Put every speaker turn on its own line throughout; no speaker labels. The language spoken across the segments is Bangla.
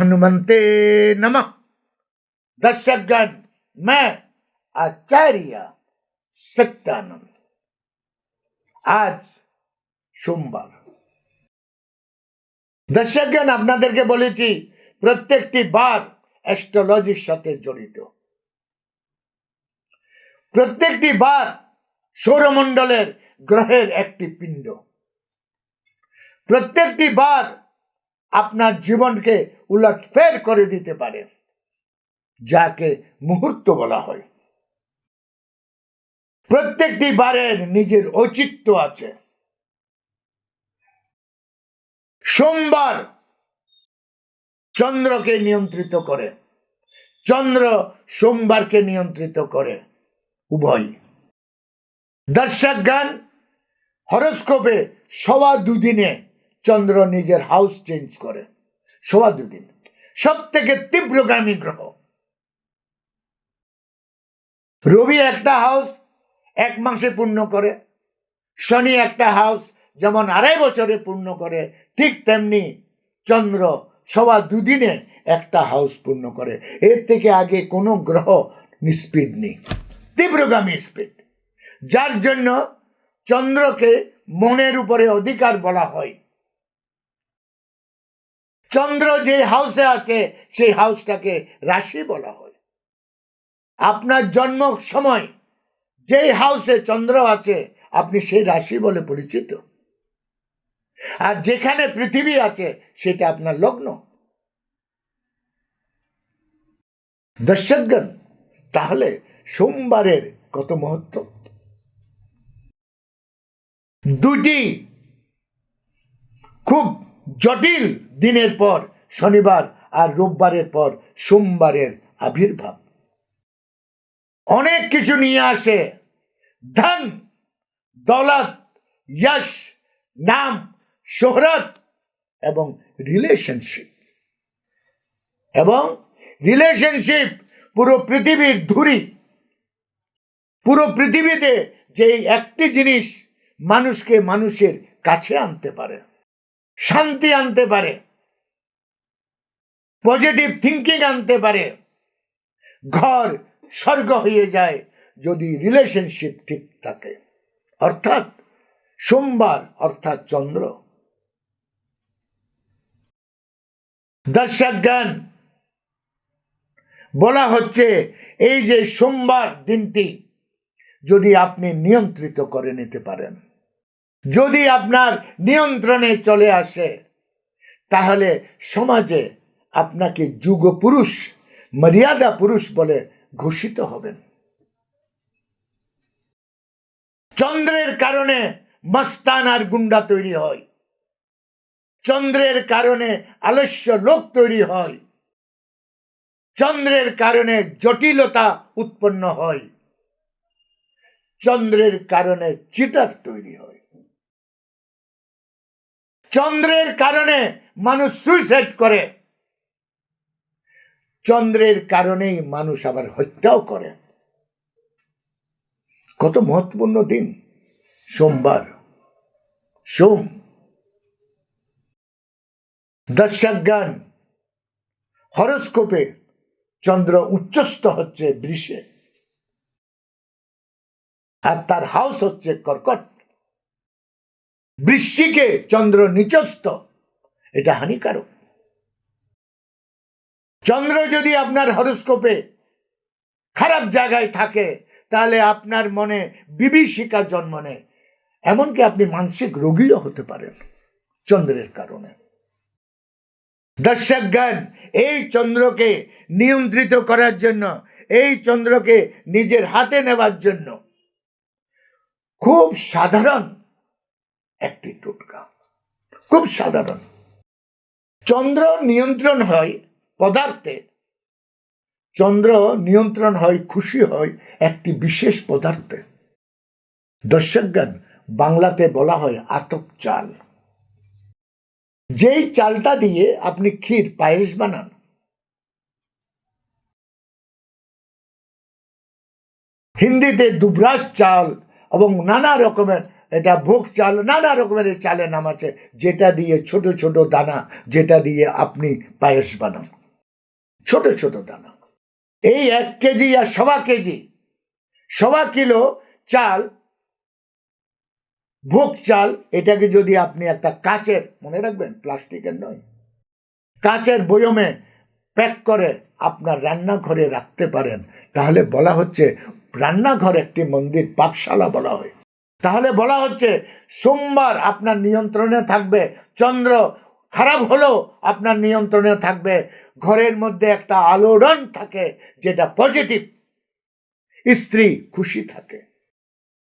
हनुमंते नमः दर्शकगण मैं आचार्य सत्यानंद আজ সোমবার দর্শকগণ আপনাদেরকে বলেছি প্রত্যেকটি বার অ্যাস্ট্রোলজির সাথে জড়িত প্রত্যেকটি বার সৌরমণ্ডলের গ্রহের একটি পিণ্ড প্রত্যেকটি বার আপনার জীবনকে উলটফের করে দিতে পারে, যাকে মুহূর্ত বলা হয়। প্রত্যেকটি বারের নিজের ঔচিত্য আছে। সোমবার চন্দ্রকে নিয়ন্ত্রিত করে, চন্দ্র সোমবারকে নিয়ন্ত্রিত করে, উভয়। দর্শক গান হরস্কোপে সবা দুদিনে চন্দ্র নিজের হাউস চেঞ্জ করে। সবা দুদিন সব থেকে তীব্রগামী গ্রহ। রবি একটা হাউস এক মাসে পূর্ণ করে। শনি একটা হাউস যেমন আড়াই বছরে পূর্ণ করে, ঠিক তেমনি চন্দ্র সবা দুদিনে একটা হাউস পূর্ণ করে। এর থেকে আগে কোনো গ্রহ স্পিড নেই। তীব্রগামী স্পিড যার জন্য চন্দ্রকে মনের উপরে অধিকার বলা হয়। চন্দ্র যে হাউসে আছে, সেই হাউসটাকে রাশি বলা হয়। আপনার জন্ম সময়, যেই হাউসে চন্দ্র আছে, আপনি সেই রাশি বলে পরিচিত। আর যেখানে পৃথিবী আছে, সেটা আপনার লগ্ন। দর্শকগণ, তাহলে সোমবারের কত মহত্ব? দুটি খুব জটিল দিনের পর শনিবার আর রোববারের পর সোমবারের আবির্ভাব। অনেক কিছু নিয়ে আসে। ধন, দৌলত যশ নাম, শোহরত এবং রিলেশনশিপ এবং রিলেশনশিপ পুরো পৃথিবীর ধুরি। পুরো পৃথিবীতে যে একটি জিনিস মানুষকে মানুষের কাছে আনতে পারে। শান্তি আনতে পারে পজিটিভ থিঙ্কিং আনতে পারে, ঘর স্বর্গ হয়ে যায় যদি রিলেশনশিপ ঠিক থাকে। অর্থাৎ সোমবার, অর্থাৎ চন্দ্র। দর্শক জ্ঞান বলা হচ্ছে এই যে সোমবার দিনটি যদি আপনি নিয়ন্ত্রিত করে নিতে পারেন। যদি আপনার নিয়ন্ত্রণে চলে আসে, তাহলে সমাজে আপনাকে যুগ পুরুষ মর্যাদা পুরুষ বলে ঘোষিত হবেন। চন্দ্রের কারণে মস্তান আর গুন্ডা তৈরি হয়। চন্দ্রের কারণে আলস্য লোক তৈরি হয়। চন্দ্রের কারণে জটিলতা উৎপন্ন হয়। চন্দ্রের কারণে চিটার তৈরি হয়। চন্দ্রের কারণে মানুষ সুইসাইড করে। চন্দ্রের কারণেই মানুষ আবার হত্যাও করে। কত মহত্বপূর্ণ দিন। সোমবার। সোম। দর্শকগান হরস্কোপে চন্দ্র উচ্চস্থ হচ্ছে বৃষে। আর তার হাউস হচ্ছে কর্কট। বৃশ্চিকে চন্দ্র নিচস্থ, এটা হানিকারক। চন্দ্র যদি আপনার হরস্কোপে খারাপ জায়গায় থাকে, তাহলে আপনার মনে বিভীষিকা জন্ম নেয়। এমনকি আপনি মানসিক রোগীও হতে পারেন চন্দ্রের কারণে। দর্শক জ্ঞান এই চন্দ্রকে নিয়ন্ত্রিত করার জন্য, এই চন্দ্রকে নিজের হাতে নেওয়ার জন্য খুব সাধারণ একটি টোটকা। খুব সাধারণ। চন্দ্র নিয়ন্ত্রণ হয় পদার্থে। চন্দ্র নিয়ন্ত্রণ হয়, খুশি হয় একটি বিশেষ পদার্থে। দর্শকজ্ঞান বাংলাতে বলা হয় আতপ চাল। যেই চালটা দিয়ে আপনি ক্ষীর, পায়েস বানান। হিন্দিতে দুবরাজ চাল এবং নানা রকমের এটা ভোগ চাল, নানা রকমের চালের নাম আছে, যেটা দিয়ে ছোট ছোট দানা, যেটা দিয়ে আপনি পায়েস বানান। ছোট ছোট দানা। এই এক কেজি আর সবা কেজি। সবা কিলো চাল, ভোগ চাল, এটাকে যদি আপনি একটা কাচের, মনে রাখবেন, প্লাস্টিকের নয়, কাচের বয়মে প্যাক করে আপনার রান্নাঘরে রাখতে পারেন, তাহলে বলা হচ্ছে রান্নাঘর একটি মন্দির পাকশালা বলা হয় তাহলে বলা হচ্ছে সোমবার আপনার নিয়ন্ত্রণে থাকবে, চন্দ্র খারাপ হলেও আপনার নিয়ন্ত্রণে থাকবে, ঘরের মধ্যে একটা আলোড়ন থাকে যেটা পজিটিভ স্ত্রী খুশি থাকে,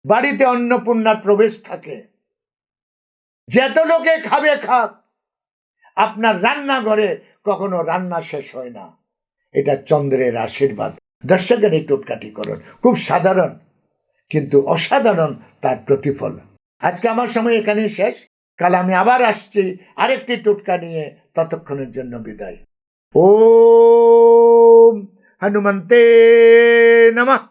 বাড়িতে অন্নপূর্ণার প্রবেশ থাকে যত লোকে খাবে খাক, আপনার রান্নাঘরে কখনো রান্না শেষ হয় না। এটা চন্দ্রের আশীর্বাদ। দর্শকের এই টোটকাটি করুন। খুব সাধারণ। কিন্তু অসাধারণ তার প্রতিফল। আজকে আমার সময় এখানেই শেষ। কাল আমি আবার আসছি আরেকটি টুটকা নিয়ে ততক্ষণের জন্য বিদায়। ও হনুমন্তে নমঃ।